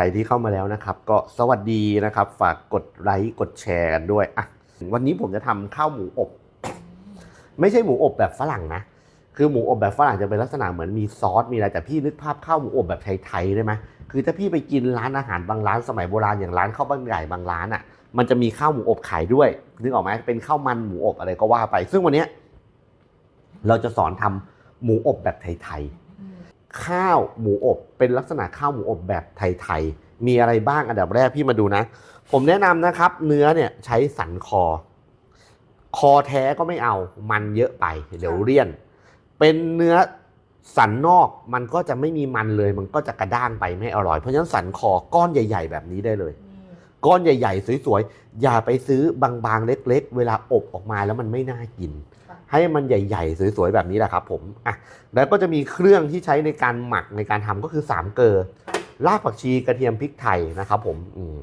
รที่เข้ามาแล้วนะครับ ก็สวัสดีนะครับ ฝากกดไลค์กดแชร์กันด้วยอะวันนี้ผมจะทำข้าวหมูอบ ไม่ใช่หมูอบแบบฝรั่งนะ คือหมูอบแบบฝรั่งจะเป็นลักษณะเหมือนมีซอสมีอะไรแต่พี่นึกภาพข้าวหมูอบแบบไทยๆได้ไหมคือถ้าพี่ไปกินร้านอาหารบางร้านสมัยโบราณอย่างร้านข้าวบ้านใหญ่บางร้านอะ มันจะมีข้าวหมูอบขายด้วยนึกออกไหมเป็นข้าวมันหมูอบอะไรก็ว่าไป ซึ่งวันนี้เราจะสอนทำหมูอบแบบไทยๆ ข้าวหมูอบเป็นลักษณะข้าวหมูอบแบบไทยๆ มีอะไรบ้างอันดับแรกพี่มาดูนะ ผมแนะนำนะครับ เนื้อเนี่ยใช้สันคอ คอแท้ก็ไม่เอามันเยอะไปเดี๋ยวเลี่ยน เป็นเนื้อสันนอกมันก็จะไม่มีมันเลย มันก็จะกระด้างไปไม่อร่อย เพราะฉะนั้นสันคอก้อนใหญ่ ๆ แบบนี้ได้เลย ก้อนใหญ่ ๆ สวยๆ อย่าไปซื้อบางๆ เล็ก ๆ เวลาอบออกมาแล้วมันไม่น่ากินค่ะ ให้มันใหญ่ๆ สวยๆ แบบนี้แหละครับผมอะแล้วก็จะมีเครื่องที่ใช้ในการหมักในการทำก็คือสามเกลอรากผักชีกระเทียมพริกไทยนะครับผมอืม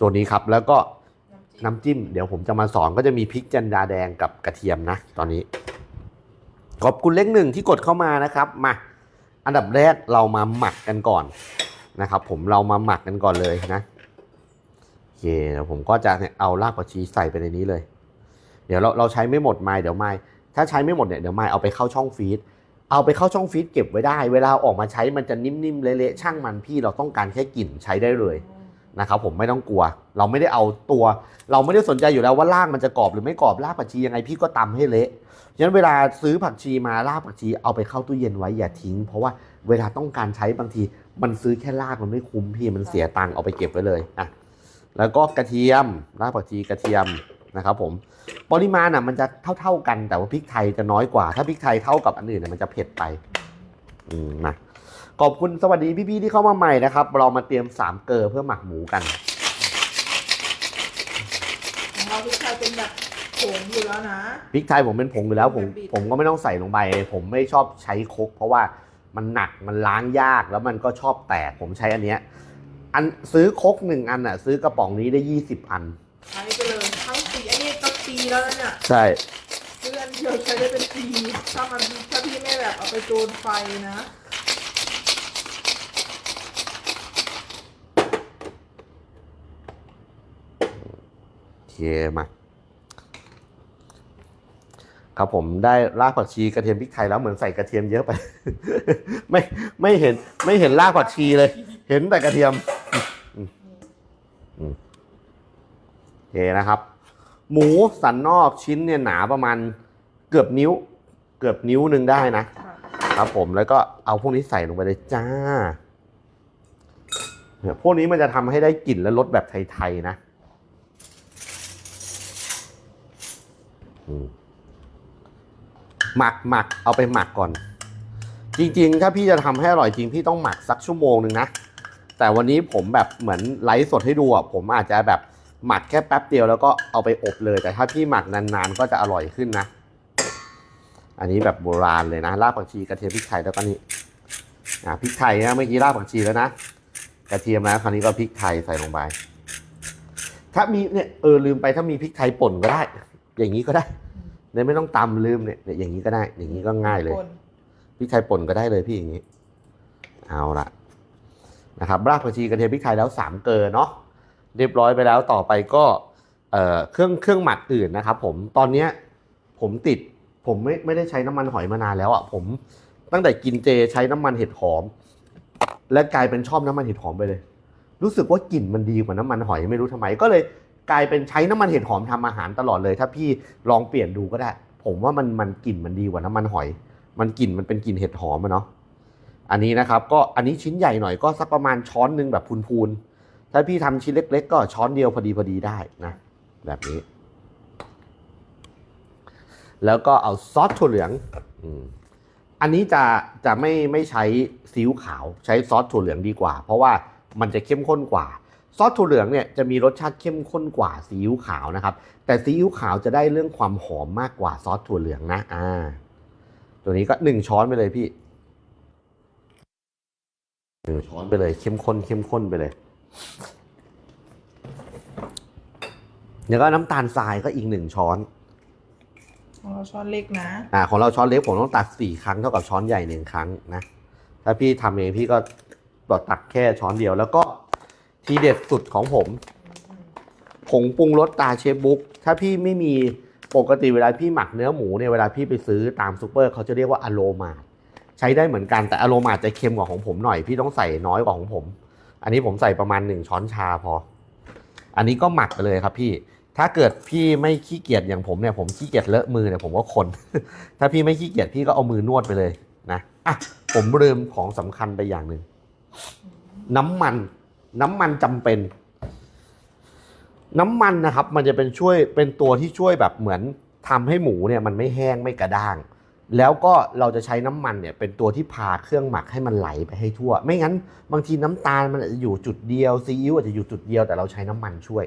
ตัวนี้ครับแล้วก็น้ำจิ้ม เดี๋ยวผมจะมาสอนก็จะมีพริกจันดาแดงกับกระเทียมนะ ตอนนี้ ขอบคุณเลขหนึ่งที่กดเข้ามานะครับมาอันดับแรกเรามาหมักกันก่อนนะครับ ผมเรามาหมักกันก่อนเลยนะโอเคเดี๋ยวผมก็จะเนี่ยเอารากผักชีใส่ไปในนี้เลย เดี๋ยวเราเราใช้ไม่หมดไม่เดี๋ยวไม่ถ้าใช้ไม่หมดเนี่ยเดี๋ยวไม่เอาไปเข้าช่องฟีดเอาไปเข้าช่องฟีดเก็บไว้ได้ เวลาออกมาใช้มันจะนิ่มๆเละๆช่างมันพี่เราต้องการแค่กลิ่นใช้ได้เลยนะครับผมไม่ต้องกลัว เราไม่ได้เอาตัว เราไม่ได้สนใจอยู่แล้วว่าล่างมันจะกรอบหรือไม่กรอบรากผักชียังไงพี่ก็ตำให้เละฉะนั้นเวลาซื้อผักชีมารากผักชีเอาไปเข้าตู้เย็นไว้อย่าทิ้ง เพราะว่าเวลาต้องการใช้บางที มันซื้อแค่รากมันไม่คุ้มพี่มันเสียตังค์เอาไปเก็บไว้เลยอะแล้วก็กระเทียมรากผักชีกระเทียม นะครับผมปริมาณอะมันจะเท่าๆกันแต่ว่าพริกไทยจะน้อยกว่า ถ้าพริกไทยเท่ากับอันอื่นเนี่ยมันจะเผ็ดไปอืมมาขอบคุณสวัสดีพี่ๆที่เข้ามาใหม่นะครับ เรามาเตรียมสามเกลอเพื่อหมักหมูกันของเราพริกไทยเป็นแบบผงอยู่แล้วนะ พริกไทยผมเป็นผงอยู่แล้วผมแบบบิดผมก็ไม่ต้องใส่ลงไป ผมไม่ชอบใช้ครกเพราะว่ามันหนักมันล้างยากแล้วมันก็ชอบแตกผมใช้อันเนี้ยอันซื้อครกหนึ่งอันอะ ซื้อกระป๋องนี้ได้ยี่สิบอันใช้ไปเลยทั้งปีอันนี้ก็ ปีแล้วนะเนี่ยใช่เพื่อนเดียวใช้ได้เป็นปีถ้ามันถ้าพี่ไม่แบบเอาไปโดนไฟนะโอเคมาครับผมได้รากผักชีกระเทียมพริกไทยแล้วเหมือนใส่กระเทียมเยอะไป ไม่ไม่เห็นไม่เห็นรากผักชีเลย เห็นแต่กระเทียมอืมอืมโอเคนะครับ หมูสันนอกชิ้นเนี่ยหนาประมาณเกือบนิ้ว เกือบนิ้วหนึ่งได้นะค่ะครับผมแล้วก็เอาพวกนี้ใส่ลงไปเลยจ้าเนี่ยพวกนี้มันจะทำให้ได้กลิ่นและรสแบบไทยๆนะอืมหมักหมักเอาไปหมักก่อน จริง ๆ ถ้าพี่จะทำให้อร่อยจริงพี่ต้องหมักสักชั่วโมงหนึ่งนะแต่วันนี้ผมแบบเหมือนไลฟ์สดให้ดูอะผมอาจจะแบบ หมักแค่แป๊บเดียวแล้วก็เอาไปอบเลย แต่ถ้าพี่หมักนานๆก็จะอร่อยขึ้นนะ อันนี้แบบโบราณเลยนะรากผักชีกระเทียมพริกไทยแล้วก็นี่อ่าพริกไทยนะเมื่อกี้รากผักชีแล้วนะกระเทียมนะคราวนี้ก็พริกไทยใส่ลงไป ถ้ามีเนี่ยเออลืมไปถ้ามีพริกไทยป่นก็ได้ อย่างนี้ก็ได้เนี่ยไม่ต้องตำลืมเนี่ยเนี่ยอย่างนี้ก็ได้ อย่างนี้ก็ง่ายเลยคนพริกไทยป่นก็ได้เลยพี่อย่างนี้ เอาละนะครับรากผักชีกระเทียมพริกไทยแล้วสามเกลอเนาะ เรียบร้อยไปแล้วต่อไปก็เเครื่องเครื่องหมักอื่นนะครับ ผมตอนเนี้ผมติดผมไม่ไม่ได้ใช้น้ำมันหอยมานานแล้วอะ่ะผมตั้งแต่กินเจใช้น้ำมันเห็ดหอม และกลายเป็นชอบน้ำมันเห็ดหอมไปเลย รู้สึกว่ากลิ่นมันดีกว่าน้ำมันหอยไม่รู้ทำไม ก็เลยกลายเป็นใช้น้ำมันเห็ดหอมทำอาหารตลอดเลย ถ้าพี่ลองเปลี่ยนดูก็ได้ ผมว่ามันมันกลิ่นมันดีกว่าน้ำมันหอย มันกลิ่นมันเป็นกลิ่นเห็ดหอมอะเนาะอันนี้นะครับ ก็อันนี้ชิ้นใหญ่หน่อยก็สักประมาณช้อนหนึ่งแบบพูนๆ ถ้าพี่ทำชิ้นเล็ก ๆ ก็ช้อนเดียวพอดีพอดีได้นะ แบบนี้ แล้วก็เอาซอสถั่วเหลืองอันนี้จะจะไม่ไม่ใช้ซีอิ๊วขาวใช้ซอสถั่วเหลืองดีกว่า เพราะว่ามันจะเข้มข้นกว่า ซอสถั่วเหลืองเนี่ยจะมีรสชาติเข้มข้นกว่าซีอิ๊วขาวนะครับ แต่ซีอิ๊วขาวจะได้เรื่องความหอมมากกว่าซอสถั่วเหลืองนะอ่า ตัวนี้ก็หนึ่งช้อนไปเลยพี่หนึ่งช้อนไปเลยเข้มข้นเข้มข้นไปเลย แล้วก็น้ำตาลทรายก็อีกหนึ่งช้อน ของเราช้อนเล็กนะ อ่าของเราช้อนเล็กผมต้องตักสี่ครั้งเท่ากับช้อนใหญ่หนึ่งครั้งนะ ถ้าพี่ทำเองพี่ก็ตักแค่ช้อนเดียว แล้วก็ทีเด็ดสุดของผม ผงปรุงรสตาเชฟบุ๊กถ้าพี่ไม่มีปกติเวลาพี่หมักเนื้อหมูเนี่ยเวลาพี่ไปซื้อตามซูเปอร์เขาจะเรียกว่าอะโรมาใช้ได้เหมือนกันแต่อะโรมาจะเค็มกว่าของผมหน่อย พี่ต้องใส่น้อยกว่าของผม อันนี้ผมใส่ประมาณหนึ่งช้อนชาพอ อันนี้ก็หมักไปเลยครับพี่ ถ้าเกิดพี่ไม่ขี้เกียจอย่างผมเนี่ยผมขี้เกียจเลอะมือเนี่ยผมก็คน ถ้าพี่ไม่ขี้เกียจพี่ก็เอามือนวดไปเลยนะอะผมลืมของสำคัญไปอย่างหนึ่งน้ำมัน น้ำมันจำเป็น น้ำมันนะครับ มันจะเป็นช่วยเป็นตัวที่ช่วยแบบเหมือนทำให้หมูเนี่ยมันไม่แห้งไม่กระด้าง แล้วก็เราจะใช้น้ำมันเนี่ยเป็นตัวที่พาเครื่องหมักให้มันไหลไปให้ทั่ว ไม่งั้นบางทีน้ำตาลมันอาจจะอยู่จุดเดียวซีอิ๊วอาจจะอยู่จุดเดียวแต่เราใช้น้ำมันช่วย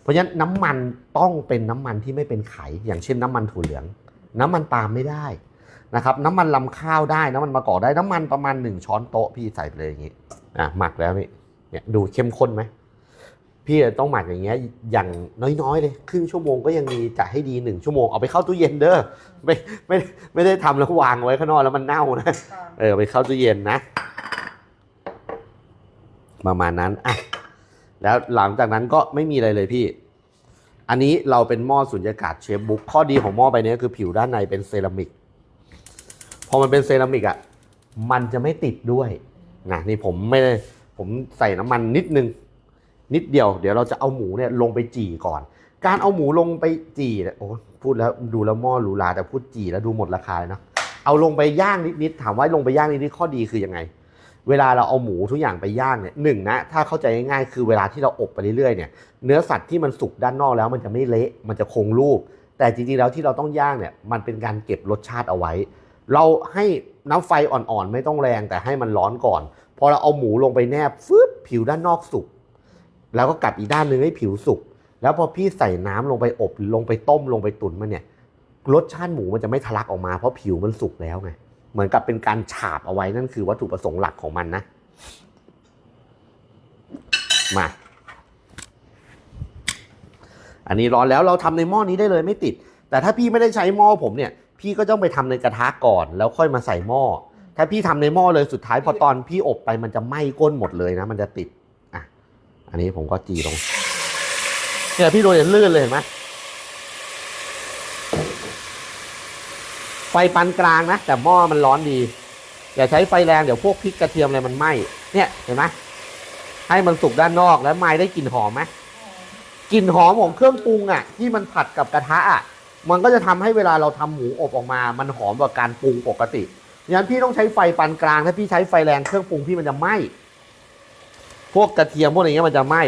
เพราะฉะนั้นน้ำมันต้องเป็นน้ำมันที่ไม่เป็นไข อย่างเช่นน้ำมันถั่วเหลือง น้ำมันปาล์มไม่ได้นะครับน้ำมันลำข้าวได้น้ำมันมะกอกได้น้ำมันประมาณหนึ่งช้อนโต๊ะพี่ใส่ไปเลยอย่างนี้อะหมักแล้วนี่เนี่ยดูเข้มข้นไหม พี่ต้องหมักอย่างเงี้ยอย่างน้อยๆเลยครึ่งชั่วโมงก็ยังมีจะให้ดีหนึ่งชั่วโมงเอาไปเข้าตู้เย็นเด้อไม่ไม่ไม่ได้ทำแล้ววางไว้ข้างนอกแล้วมันเน่านะค่ะเออไปเข้าตู้เย็นนะ ประมาณนั้นอะแล้วหลังจากนั้นก็ไม่มีอะไรเลยพี่ อันนี้เราเป็นหม้อสุญญากาศเชฟบุ๊กข้อดีของหม้อใบนี้คือผิวด้านในเป็นเซรามิกพอมันเป็นเซรามิกอะมันจะไม่ติดด้วยนะนี่ผมไม่ได้ผมใส่น้ำมันนิดนึง นิดเดียว เดี๋ยวเราจะเอาหมูเนี่ยลงไปจี่ก่อน การเอาหมูลงไปจี่เนี่ยโอ้พูดแล้วดูแล้วหม้อหรูหราแต่พูดจี่แล้วดูหมดราคาเลยเนาะเอาลงไปย่างนิดๆถามว่าลงไปย่างนิดๆข้อดีคือยังไง เวลาเราเอาหมูทุกอย่างไปย่างเนี่ยหนึ่งนะถ้าเข้าใจง่ายๆคือเวลาที่เราอบไปเรื่อยๆเนี่ยเนื้อสัตว์ที่มันสุกด้านนอกแล้วมันจะไม่เละมันจะคงรูป แต่จริงๆแล้วที่เราต้องย่างเนี่ยมันเป็นการเก็บรสชาติเอาไว้ เราให้น้ำไฟอ่อนๆไม่ต้องแรงแต่ให้มันร้อนก่อน พอเราเอาหมูลงไปแนบฟึบผิวด้านนอกสุก แล้วก็กลับอีกด้านหนึ่งให้ผิวสุก แล้วพอพี่ใส่น้ำลงไปอบลงไปต้มลงไปตุ๋นมันเนี่ยรสชาติหมูมันจะไม่ทะลักออกมาเพราะผิวมันสุกแล้วไงเหมือนกับเป็นการฉาบเอาไว้นั่นคือวัตถุประสงค์หลักของมันนะ มาอันนี้ร้อนแล้วเราทำในหม้อนี้ได้เลยไม่ติด แต่ถ้าพี่ไม่ได้ใช้หม้อผมเนี่ย พี่ก็ต้องไปทำในกระทะก่อน แล้วค่อยมาใส่หม้อถ้าพี่ทำในหม้อเลยสุดท้ายพอตอนพี่อบไปมันจะไหม้ก้นหมดเลยนะ มันจะติด อันนี้ผมก็จีลงเนี่ยพี่โดนเห็นลื่นเลยเห็นไหมไฟปานกลางนะ แต่หม้อมันร้อนดี อย่าใช้ไฟแรงเดี๋ยวพวกพริกกระเทียมอะไรมันไหม้เนี่ยเห็นไหมให้มันสุกด้านนอกแล้วไม้ได้กลิ่นหอมไหมกลิ่นหอมของเครื่องปรุงอะ ที่มันผัดกับกระทะอะมันก็จะทำให้เวลาเราทำหมูอบออกมา มันหอมกว่าการปรุงปกติงั้นพี่ต้องใช้ไฟปานกลาง ถ้าพี่ใช้ไฟแรงเครื่องปรุงพี่มันจะไหม้ พวกกระเทียมพวกอะไรเงี้ยมันจะไหม้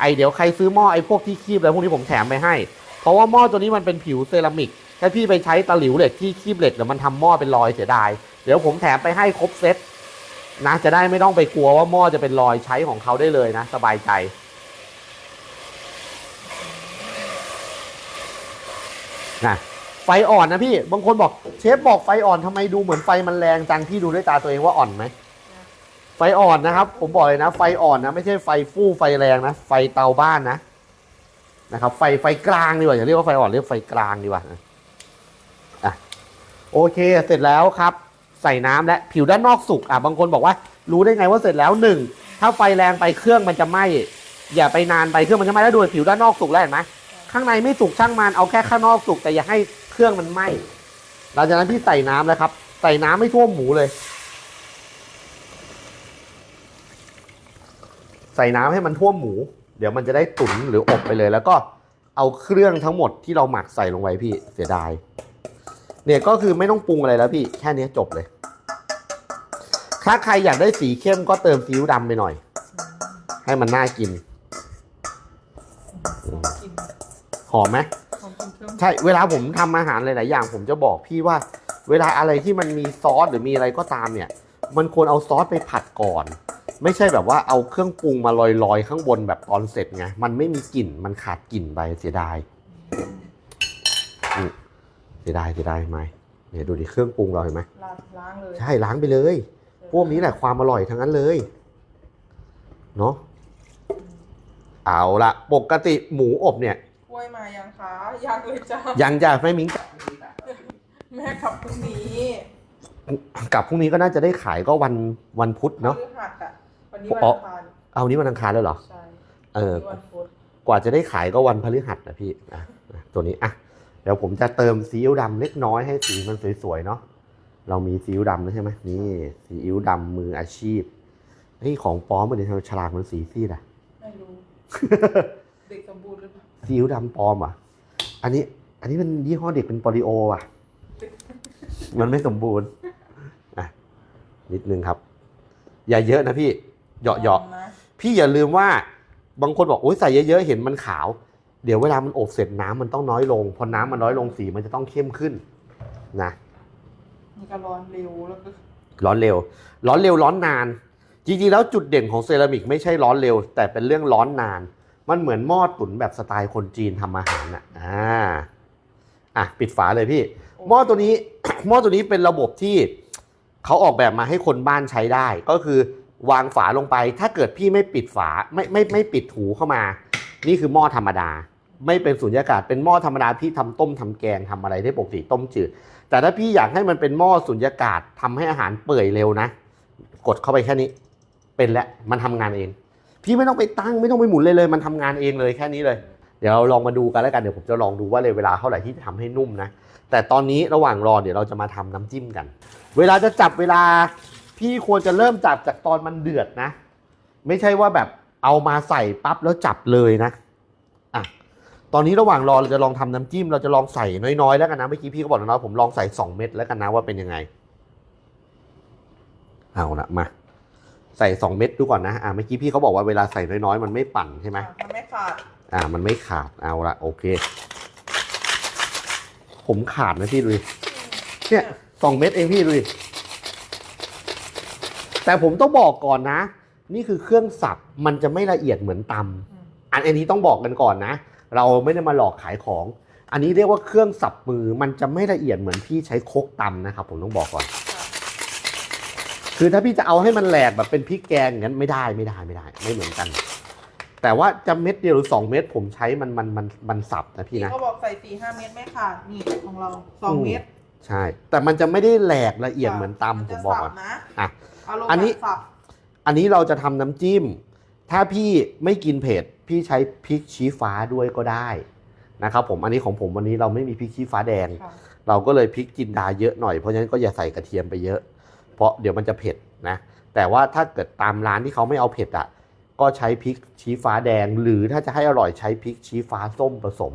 ไอเดี๋ยวใครซื้อหม้อไอพวกที่คีบอะไรพวกนี้ผมแถมไปให้ เพราะว่าหม้อตัวนี้มันเป็นผิวเซรามิกถ้าพี่ไปใช้ตะหลิวเหล็กที่คีบเหล็กเดี๋ยวมันทำหม้อเป็นรอยเสียดายเดี๋ยวผมแถมไปให้ครบเซตนะจะได้ไม่ต้องไปกลัวว่าหม้อจะเป็นรอยใช้ของเขาได้เลยนะ สบายใจนะไฟอ่อนนะพี่ บางคนบอกเชฟบอกไฟอ่อนทำไมดูเหมือนไฟมันแรงจังพี่ดูด้วยตาตัวเองว่าอ่อนไหม ไฟอ่อนนะครับ ผมบอกเลยนะ ไฟอ่อนนะ ไม่ใช่ไฟฟู่ไฟแรงนะ ไฟเตาบ้านนะนะครับ ไฟไฟกลางดีกว่าอย่าเรียกว่าไฟอ่อนเรียกไฟกลางดีกว่าอะโอเคเสร็จแล้วครับ ใส่น้ำและผิวด้านนอกสุกอะบางคนบอกว่า รู้ได้ไงว่าเสร็จแล้วหนึ่งถ้าไฟแรงไปเครื่องมันจะไหม้อย่าไปนานไปเครื่องมันจะไหม้แล้วดูผิวด้านนอกสุกแล้วเห็นไหมข้างในไม่สุกช่างมันเอาแค่ข้างนอกสุกแต่อย่าให้เครื่องมันไหม้หลังจากนั้นพี่ใส่น้ำแล้วครับ ใส่น้ำไม่ท่วมหมูเลย ใส่น้ำให้มันท่วมหมู เดี๋ยวมันจะได้ตุ๋นหรืออบไปเลย แล้วก็เอาเครื่องทั้งหมดที่เราหมักใส่ลงไปพี่เสียดาย เนี่ยก็คือไม่ต้องปรุงอะไรแล้วพี่แค่นี้จบเลย ถ้าใครอยากได้สีเข้มก็เติมซีอิ๊วดำไปหน่อย ให้มันน่ากินกินหอมไหมของกินเครื่องใช่เวลาผมทำอาหารหลาย ๆ อย่าง ผมจะบอกพี่ว่า เวลาอะไรที่มันมีซอสหรือมีอะไรก็ตามเนี่ย มันควรเอาซอสไปผัดก่อน ไม่ใช่แบบว่าเอาเครื่องปรุงมาลอยๆ ข้างบนแบบตอนเสร็จไงมันไม่มีกลิ่นมันขาดกลิ่นไปเสียดายนี่เสียดายเสียดายไหมเนี่ยดูดิเครื่องปรุงเราเห็นไหมล้างล้างเลยใช่ล้างไปเลย พวกนี้แหละความอร่อยทั้งนั้นเลยเนาะเอาละปกติหมูอบเนี่ยกล้วยมายังคะยังเลยจ้ายังจะไม่มิ้งแม่ขับพรุ่งนี้กลับพรุ่งนี้ก็น่าจะได้ขายก็วันวันพุธเนาะพฤหัสอะ วันนี้อ๋วัอนอังคารเอานี้วันอังคารแล้วเหรอใช่เออวันพุธกว่าจะได้ขายก็วันพฤหัสนะพี่อะอะตัวนี้อะเดี๋ยวผมจะเติมซีอิ๊วดำเล็กน้อยให้สีมันสวยๆเนาะเรามีซีอิ๊วดำแล้วใช่ไหมนี่ซีอิ๊วดำมืออาชีพนี่ของปลอมมันเนี่ยทำไมฉลากมันสีซีดอะไม่รู้เด็กสมบูรณ์หรือเปล่าซีอิ๊วดำปลอมอะ อันนี้ อันนี้เป็นยี่ห้อเด็กเป็นโปลิโออะ มันไม่สมบูรณ์อะนิดนึงครับ อย่าเยอะนะพี่ เหยาะเหยาะนะพี่อย่าลืมว่าบางคนบอกโอ้ยใส่เยอะๆเห็นมันขาว เดี๋ยวเวลามันอบเสร็จน้ำมันต้องน้อยลง พอน้ำมันน้อยลงสีมันจะต้องเข้มขึ้นนะนี่ก็ร้อนเร็วแล้วก็ร้อนเร็ว ร้อนเร็วร้อนนาน จริงๆแล้วจุดเด่นของเซรามิกไม่ใช่ร้อนเร็ว แต่เป็นเรื่องร้อนนาน มันเหมือนหม้อตุ๋นแบบสไตล์คนจีนทำอาหารอะอ่าอะปิดฝาเลยพี่หม้อตัวนี้หม้อตัวนี้เป็นระบบที่เขาออกแบบมาให้คนบ้านใช้ได้ ก็คือ วางฝาลงไป ถ้าเกิดพี่ไม่ปิดฝาไม่ไม่ไม่ปิดหูเข้ามา นี่คือหม้อธรรมดา ไม่เป็นสุญญากาศเป็นหม้อธรรมดาที่ทำต้มทำแกงทำอะไรได้ปกติต้มจืด แต่ถ้าพี่อยากให้มันเป็นหม้อสุญญากาศทำให้อาหารเปื่อยเร็วนะ กดเข้าไปแค่นี้ เป็นแล้วมันทำงานเอง พี่ไม่ต้องไปตั้งไม่ต้องไปหมุนเลยเลย มันทำงานเองเลยแค่นี้เลย เดี๋ยวเราลองมาดูกันแล้วกันเดี๋ยวผมจะลองดูว่าเลยเวลาเท่าไหร่ที่จะทำให้นุ่มนะแต่ตอนนี้ระหว่างรอเดี๋ยวเราจะมาทำน้ำจิ้มกัน เวลาจะจับเวลา พี่ควรจะเริ่มจับจากตอนมันเดือดนะ ไม่ใช่ว่าแบบเอามาใส่ปั๊บแล้วจับเลยนะอะตอนนี้ระหว่างรอเราจะลองทำน้ำจิ้ม เราจะลองใส่น้อยๆแล้วกันนะเมื่อกี้พี่ก็บอกแล้วนะผมลองใส่สองเม็ดแล้วกันนะว่าเป็นยังไง เอาละมาใส่สองเม็ดดูก่อนนะอะเมื่อกี้พี่เขาบอกว่าเวลาใส่น้อยๆ มันไม่ปั่นใช่ไหมมันไม่ขาดอ่ามันไม่ขาดเอาละโอเค ผมขาดนะพี่ดูดิเนี่ยสองเม็ดเองพี่ดูดิ แต่ผมต้องบอกก่อนนะ นี่คือเครื่องสับมันจะไม่ละเอียดเหมือนตำอันอันนี้ต้องบอกกันก่อนนะ เราไม่ได้มาหลอกขายของ อันนี้เรียกว่าเครื่องสับมือมันจะไม่ละเอียดเหมือนพี่ใช้โครกตำนะครับ ผมต้องบอกก่อน คือถ้าพี่จะเอาให้มันแหลกแบบเป็นพริกแกงอย่างนั้นไม่ได้ไม่ได้ไม่ได้ ไม่เหมือนกัน แต่ว่าจะเม็ดเดียวหรือสองเม็ดผมใช้มันมันมันมันสับนะพี่พี่นะ เขาบอกใส่สี่ห้าเม็ดไม่ขาดนี่ของเราสองเม็ด ใช่ แต่มันจะไม่ได้แหลกละเอียดเหมือนตำผมบอกก่อนจะสันะอะอารมณ์อันนี้ แบบสับอันนี้เราจะทำน้ำจิ้ม ถ้าพี่ไม่กินเผ็ด พี่ใช้พริกชี้ฟ้าด้วยก็ได้นะครับผมอันนี้ของผมวันนี้เราไม่มีพริกชี้ฟ้าแดง ค่ะเราก็เลยพริกจินดาเยอะหน่อยเพราะฉะนั้นก็อย่าใส่กระเทียมไปเยอะ เพราะเดี๋ยวมันจะเผ็ดนะ แต่ว่าถ้าเกิดตามร้านที่เขาไม่เอาเผ็ดอะ ก็ใช้พริกชี้ฟ้าแดง หรือถ้าจะให้อร่อยใช้พริกชี้ฟ้าส้มผสม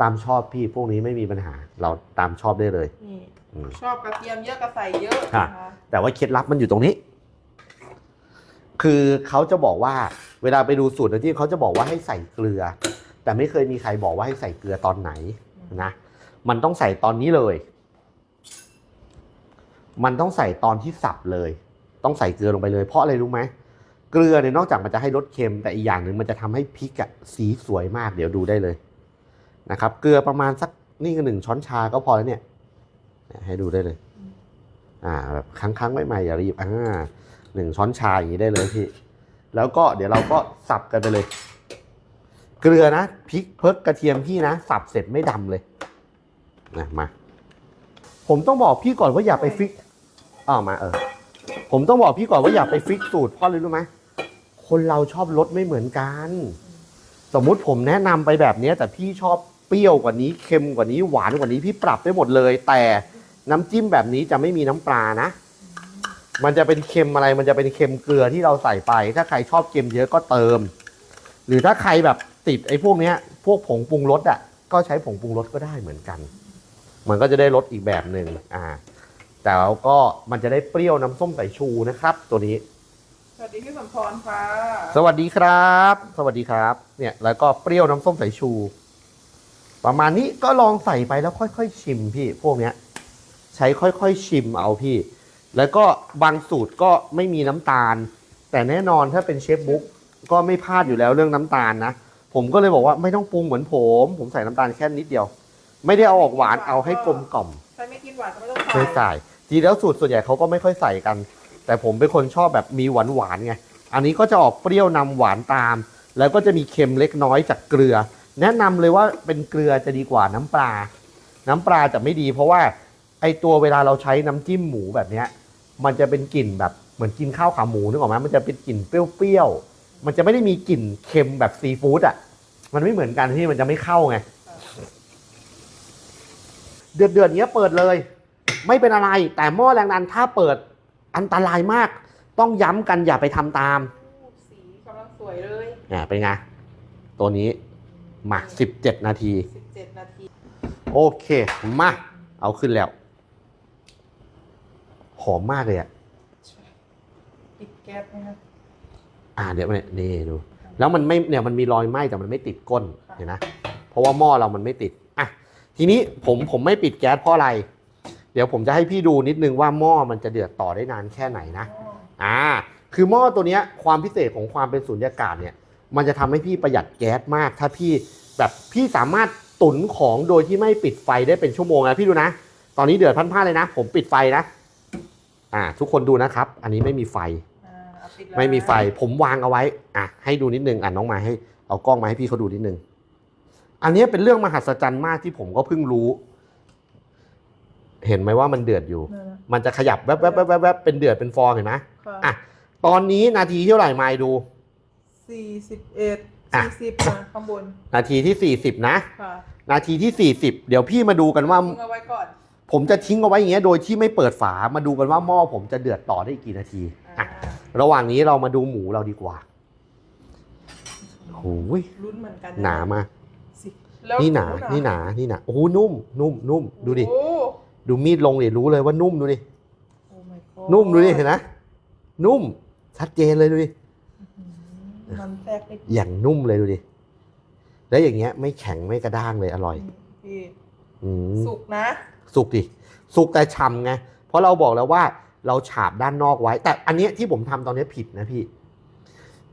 ตามชอบพี่พวกนี้ไม่มีปัญหา เราตามชอบได้เลย นี่อืม ชอบกระเทียมเยอะก็ใส่เยอะค่ะนะคะแต่ว่าเคล็ดลับมันอยู่ตรงนี้ คือเขาจะบอกว่า เวลาไปดูสูตรน้ำจิ้มเขาจะบอกว่าให้ใส่เกลือ แต่ไม่เคยมีใครบอกว่าให้ใส่เกลือตอนไหนนะมันต้องใส่ตอนนี้เลย มันต้องใส่ตอนที่สับเลย ต้องใส่เกลือลงไปเลย เพราะอะไรรู้ไหมเกลือเนี่ยนอกจากมันจะให้รสเค็มแต่อีกอย่างหนึ่งมันจะทำให้พริกอะสีสวยมาก เดี๋ยวดูได้เลยนะครับ เกลือประมาณสักนี่ก็หนึ่งช้อนชาก็พอแล้วเนี่ยเนี่ย ให้ดูได้เลย อ่าแบบครั้งครั้งๆใหม่อย่ารีบอ่าหนึ่งช้อนชาอย่างนี้ได้เลยพี่แล้วก็เดี๋ยวเราก็สับกันไปเลย เกลือนะพริกเพิกกระเทียมพี่นะ สับเสร็จไม่ดำเลยนะมา ผมต้องบอกพี่ก่อนว่าอย่าไปฟิกอ้าวมาเออผมต้องบอกพี่ก่อนว่าอย่าไปฟิกสูตรเพราะอะไรรู้ไหมคนเราชอบรสไม่เหมือนกัน สมมุติผมแนะนำไปแบบนี้แต่พี่ชอบเปรี้ยวกว่านี้เค็มกว่านี้หวานกว่านี้พี่ปรับได้หมดเลย แต่ น้ำจิ้มแบบนี้จะไม่มีน้ำปลานะ มันจะเป็นเค็มอะไร มันจะเป็นเค็มเกลือที่เราใส่ไป ถ้าใครชอบเค็มเยอะก็เติม หรือถ้าใครแบบติดไอ้พวกเนี้ย พวกผงปรุงรสอะ ก็ใช้ผงปรุงรสก็ได้เหมือนกัน มันก็จะได้รสอีกแบบหนึ่งอ่า แต่เราก็มันจะได้เปรี้ยวน้ำส้มสายชูนะครับ ตัวนี้ สวัสดีพี่สมพรค่ะ สวัสดีครับ สวัสดีครับ เนี่ย แล้วก็เปรี้ยวน้ำส้มสายชู ประมาณนี้ก็ลองใส่ไปแล้วค่อยๆ ชิมพี่ พวกเนี้ย ใช้ค่อยๆชิมเอาพี่ แล้วก็บางสูตรก็ไม่มีน้ำตาล แต่แน่นอนถ้าเป็นเชฟบุ๊กก็ไม่พลาดอยู่แล้วเรื่องน้ำตาลนะ ผมก็เลยบอกว่าไม่ต้องปรุงเหมือนผม ผมใส่น้ำตาลแค่นิดเดียว ไม่ได้เอาออกหวานเอาให้กลมกล่อมใครไม่กินหวานก็ไม่ต้องเคยใส่จริงแล้วสูตรส่วนใหญ่เขาก็ไม่ค่อยใส่กัน แต่ผมเป็นคนชอบแบบมีหวานหวานๆไงอันนี้ก็จะออกเปรี้ยวนำหวานตาม แล้วก็จะมีเค็มเล็กน้อยจากเกลือ แนะนำเลยว่าเป็นเกลือจะดีกว่าน้ำปลา น้ำปลาจะไม่ดีเพราะว่า ไอตัวเวลาเราใช้น้ำจิ้มหมูแบบเนี้ย มันจะเป็นกลิ่นแบบเหมือนกินข้าวขาหมูนึกออกไหมมันจะเป็นกลิ่นเปรี้ยวๆมันจะไม่ได้มีกลิ่นเค็มแบบซีฟู้ดอะมันไม่เหมือนกันที่มันจะไม่เข้าไงเดือดเดือดๆเนี้ยเปิดเลย ไม่เป็นอะไร แต่หม้อแรงดันถ้าเปิดอันตรายมาก ต้องย้ำกันอย่าไปทำตามสีกำลังสวยเลยอ่าเป็นไงตัวนี้หมัก17 นาที 17 นาที โอเค มา เอาขึ้นแล้วห อมมากเลยอะปิดแก๊สไหมคะอ่าเดี๋ยวเนี่ยนี่ดู แล้วมันไม่เนี่ยมันมีรอยไหม้แต่มันไม่ติดก้นเห็นนะเพราะว่าหม้อเรามันไม่ติดอะทีนี้ผมผมไม่ปิดแก๊สเพราะอะไร เดี๋ยวผมจะให้พี่ดูนิดนึงว่าหม้อมันจะเดือดต่อได้นานแค่ไหนนะอ๋ออ่าคือหม้อตัวเนี้ยความพิเศษของความเป็นสุญญากาศเนี่ย มันจะทำให้พี่ประหยัดแก๊สมาก ถ้าพี่แบบพี่สามารถตุนของโดยที่ไม่ปิดไฟได้เป็นชั่วโมงนะพี่ดูนะ ตอนนี้เดือดพันผ้าเลยนะ ผมปิดไฟนะ อ่าทุกคนดูนะครับ อันนี้ไม่มีไฟ อ่าเอาปิดแล้วไม่มีไฟ ผมวางเอาไว้ อะ ให้ดูนิดนึง อะน้องมาให้ เอากล้องมาให้พี่เขาดูนิดนึง อันนี้เป็นเรื่องมหัศจรรย์มากที่ผมก็เพิ่งรู้ เห็นไหมว่ามันเดือดอยู่นั่นนะมันจะขยับแวบแวบแวบแวบแวบเป็นเดือดเป็นฟองเห็นไหมค่ะอะ ตอนนี้นาทีเท่าไหร่ไมล์ดู สี่สิบเอ็ดอะ สี่สิบนะข้างบนนาทีที่ 40 นะ ค่ะนาทีที่ 40 เดี๋ยวพี่มาดูกันว่าทิ้งเอาไว้ก่อน ผมจะทิ้งเอาไว้อย่างเงี้ยโดยที่ไม่เปิดฝามาดูกันว่าหม้อผมจะเดือดต่อได้อีกกี่นาทีอ่าอะระหว่างนี้เรามาดูหมูเราดีกว่าโอ้ยลุ้นเหมือนกันหนามากสิแล้วนี่หนารู้ะนี่หนานี่หนาโอ้โหนุ่ม นุ่มนุ่มดูดิ โอ้ดูมีดลงดิรู้เลยว่านุ่มดูดิ โอ้ my god นุ่มดูดิเห็นนะนุ่มชัดเจนเลยดูดิอืมมันแทรกได้อย่างนุ่มเลยดูดิ แล้วอย่างเงี้ย ไม่แข็งไม่กระด้างเลยอร่อยพี่อืม สุกนะ สุกดิสุกแต่ฉ่ำไงเพราะเราบอกแล้วว่าเราฉาบด้านนอกไว้ แต่อันเนี้ยที่ผมทำตอนเนี้ยผิดนะพี่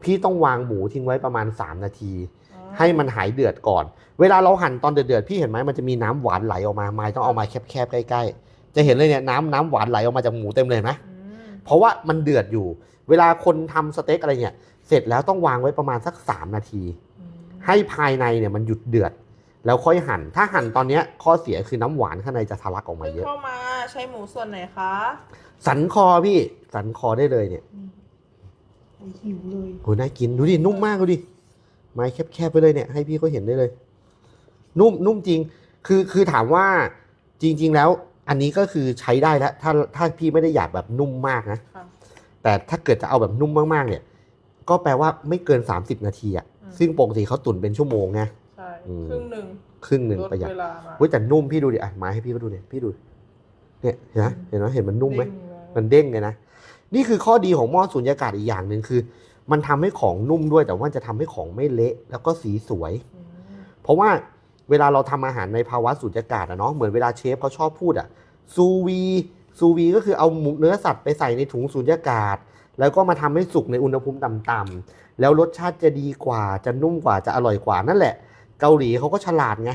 พี่ต้องวางหมูทิ้งไว้ประมาณ 3 นาทีอ่าให้มันหายเดือดก่อน เวลาเราหั่นตอนเดือดๆพี่เห็นไหมมันจะมีน้ำหวานไหลออกมาไม้ต้องเอามาแคบๆใกล้ๆจะเห็นเลยเนี่ยน้ำน้ำหวานไหลออกมาจากหมูเต็มเลยเห็นไหมอืมเพราะว่ามันเดือดอยู่ เวลาคนทำสเต็กอะไรเนี่ย เสร็จแล้วต้องวางไว้ประมาณสัก 3 นาทีอืมให้ภายในเนี่ยมันหยุดเดือด แล้วค่อยหั่น ถ้าหั่นตอนเนี้ยข้อเสียคือน้ำหวานข้างในจะทะลักออกมาเพิ่งเยอะ เข้ามาใช้หมูส่วนไหนคะสันคอพี่ สันคอได้เลยเนี่ยอืมโอ้ยหิวเลยโหน่ากินดูดินุ่มมากดูดิไม้แคบๆไปเลยเนี่ยให้พี่เขาเห็นได้เลย นุ่มนุ่มจริง คือคือถามว่าจริง ๆ แล้ว อันนี้ก็คือใช้ได้แล้วถ้าถ้าพี่ไม่ได้อยากแบบนุ่มมากนะค่ะแต่ถ้าเกิดจะเอาแบบนุ่มมากๆ เนี่ย ก็แปลว่าไม่เกิน 30 นาทีอะอืมซึ่งปกติเขาตุ๋นเป็นชั่วโมงไงใช่อืม ครึ่งหนึ่งครึ่งหนึ่งลดประหยัดเวลามาเว้ยแต่นุ่มพี่ดูดิอะไม้ให้พี่เขาดูเนี่ยพี่ดูเนี่ยเห็นไหมเห็นไหมเห็นมันนุ่มไหมเด้งเลยมันเด้งเลยนะนี่คือข้อดีของหม้อสุญญากาศอีกอย่างหนึ่งคือ มันทำให้ของนุ่มด้วยแต่ว่าจะทำให้ของไม่เละแล้วก็สีสวยอืมเพราะว่าเวลาเราทำอาหารในภาวะสุญญากาศอะเนาะเหมือนเวลาเชฟเขาชอบพูดอะซูวีซูวีก็คือเอาหมูเนื้อสัตว์ไปใส่ในถุงสุญญากาศ แล้วก็มาทำให้สุกในอุณหภูมิต่ำๆแล้วรสชาติจะดีกว่าจะนุ่มกว่าจะอร่อยกว่านั่นแหละ เกาหลีเขาก็ฉลาดไง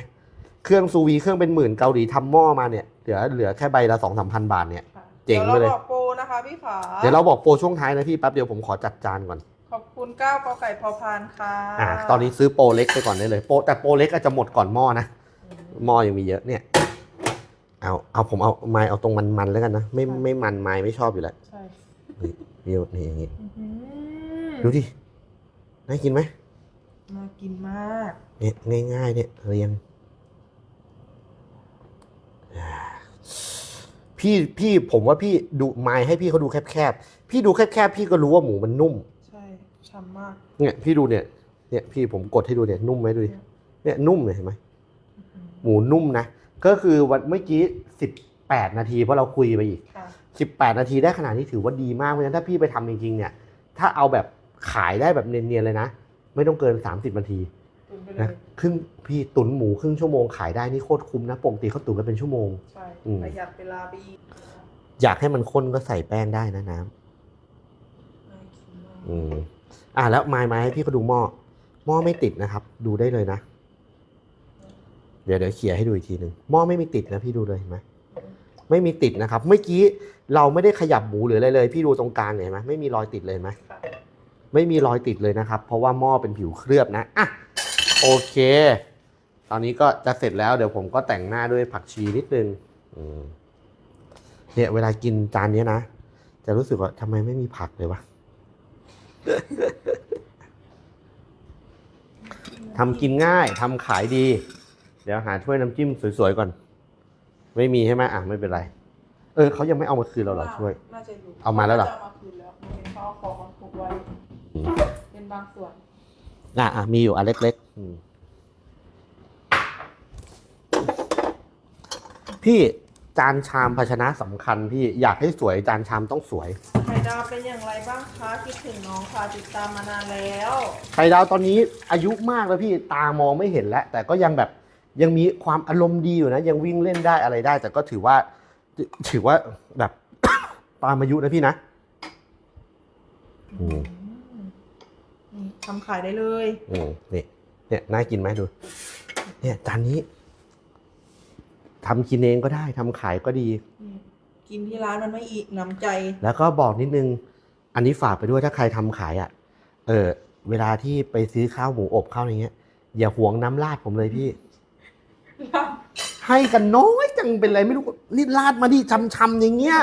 เครื่องซูวีเครื่องเป็นหมื่นเกาหลีทำหม้อมาเนี่ยเหลือเหลือแค่ใบละสองสามพันบาทเนี่ยค่ะเจ๋งดี๋ยวไปเลยเราบอกโปรนะคะพี่ขาเดี๋ยวเราบอกโปรช่วงท้ายนะพี่แป๊บเดียวผมขอจัดจานก่อน ขอบคุณก้าวกอไก่พอพานค่ะอ่า ตอนนี้ซื้อโปรเล็กไปก่อนได้เลยโปรแต่โปรเล็กอาจจะหมดก่อนหม้อนะอืมหม้อยังมีเยอะเนี่ย เอาเอาผมเอาไม้เอาตรงมันๆแล้วกันนะ ไม่ไม่มันไม้ไม่ชอบอยู่แล้วใช่นี่นี่นี่อย่างงี้ อื้อหือดูดิน่ากินไหมน่า กินมาก เนี่ยง่ายๆเนี่ยเรียง พี่พี่ผมว่าพี่ดูไม้ให้พี่เขาดูแคบๆ พี่ดูแคบๆพี่ก็รู้ว่าหมูมันนุ่ม ใช่ช่ำมาก เนี่ยพี่ดูเนี่ย เนี่ยพี่ผมกดให้ดูเนี่ยนุ่มไหมดูดิเนี่ยนุ่มเลยเห็นไหมอื้อหือหมูนุ่มนะ ก็คือวันเมื่อกี้สิบแปดนาทีเพราะเราคุยไปอีกค่ะสิบแปดนาทีได้ขนาดนี้ถือว่าดีมากเพราะฉะนั้นถ้าพี่ไปทำจริงๆเนี่ย ถ้าเอาแบบขายได้แบบเนียนๆเลยนะ ไม่ต้องเกิน 30นาทีตุนไปเลนะยครึ่งพี่ตุนหมูครึ่งชั่วโมงขายได้นี่โคตรคุ้มนะปกติเขาตุนกันเป็นชั่วโมงใช่อืมประหยัดเวลาไปอีกอยากให้มันข้นก็ใส่แป้งได้นะน้ำน่ากินมากอืมอะแล้วไม้ไม้ให้พี่เขาดูหม้อหม้อไม่ติดนะครับ ดูได้เลยนะ เดี๋ยวเดี๋ยวเขี่ยให้ดูอีกทีหนึ่งหม้อไม่มีติดนะพี่ดูเลยเห็นไหมไม่มีติดนะครับ เมื่อกี้เราไม่ได้ขยับหมูหรืออะไรเลย พี่ดูตรงกลางเนี่ยเห็นไหมไม่มีรอยติดเลยเห็นไหมค่ะ ไม่มีรอยติดเลยนะครับ เพราะว่าหม้อเป็นผิวเคลือบนะอะโอเค ตอนนี้ก็จะเสร็จแล้วเดี๋ยวผมก็แต่งหน้าด้วยผักชีนิดนึงเนี่ยเวลากินจานนี้นะ จะรู้สึกว่าทำไมไม่มีผักเลยวะทำกินง่ายทำขายดี เดี๋ยวหาถ้วยน้ำจิ้มสวยๆก่อน ไม่มีใช่ไหมอะไม่เป็นไร เออเขายังไม่เอามาคืนเราเหรอช่วย เอามาแล้วเหรอเอามาคืนแล้วเห็นเขาเอาของถูกไว้ เป็นบางส่วนอะอะมีอยู่อันเล็กๆอืมพี่จานชามภาชนะสำคัญพี่อยากให้สวยจานชามต้องสวย ไข่ดาวเป็นอย่างไรบ้างคะคิดถึงน้องค่ะติดตามมานานแล้วไข่ดาวตอนนี้อายุมากแล้วพี่ตามองไม่เห็นแล้ว แต่ก็ยังแบบยังมีความอารมณ์ดีอยู่นะ ยังวิ่งเล่นได้อะไรได้ แต่ก็ถือว่า ถือว่าแบบ ตามอายุนะพี่นะอืมนี่ ทำขายได้เลยอืมนี่เนี่ยน่ากินไหมดู เนี่ยจานนี้ทำกินเองก็ได้ทำขายก็ดีนี่กินที่ร้านมันไม่อีกน้ำใจ แล้วก็บอกนิดนึง อันนี้ฝากไปด้วยถ้าใครทำขายอะ่ะ เออ เวลาที่ไปซื้อข้าวหมูอบข้าวอะไรเงี้ย อย่าหวงน้ำราดผมเลยพี่ ให้กันน้อยจังเป็นไรไม่รู้นี่ราดมาดิชำๆอย่างเงี้ย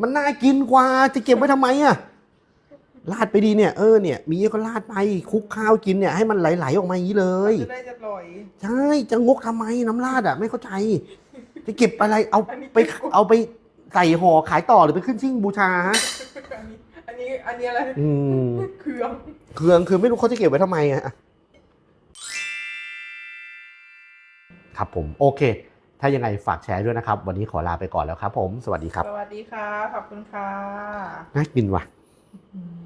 มันน่ากินกว่าจะเก็บไว้ทำไมอะ ราดไปดีเนี่ยเออเนี่ยมีเยอะก็ราดไปคลุกข้าวกินเนี่ยให้มันไหลๆออกมาอย่างนี้เลย จะได้จะลอย ใช่จะงกทำไมน้ำราดอะไม่เข้าใจ จะเก็บอะไรเอาอันนี้ ไปเอาไปใส่ห่อขายต่อหรือไปขึ้นชิ่งบูชาฮะอันนี้อันนี้อันนี้อะไรอืมเครื่องเครื่องคือไม่รู้เขาจะเก็บไว้ทำไมอะครับผมโอเค ถ้ายังไงฝากแชร์ด้วยนะครับ วันนี้ขอลาไปก่อนแล้วครับ ผมสวัสดีครับสวัสดีค่ะ ขอบคุณค่ะน่ากินว่ะ อืม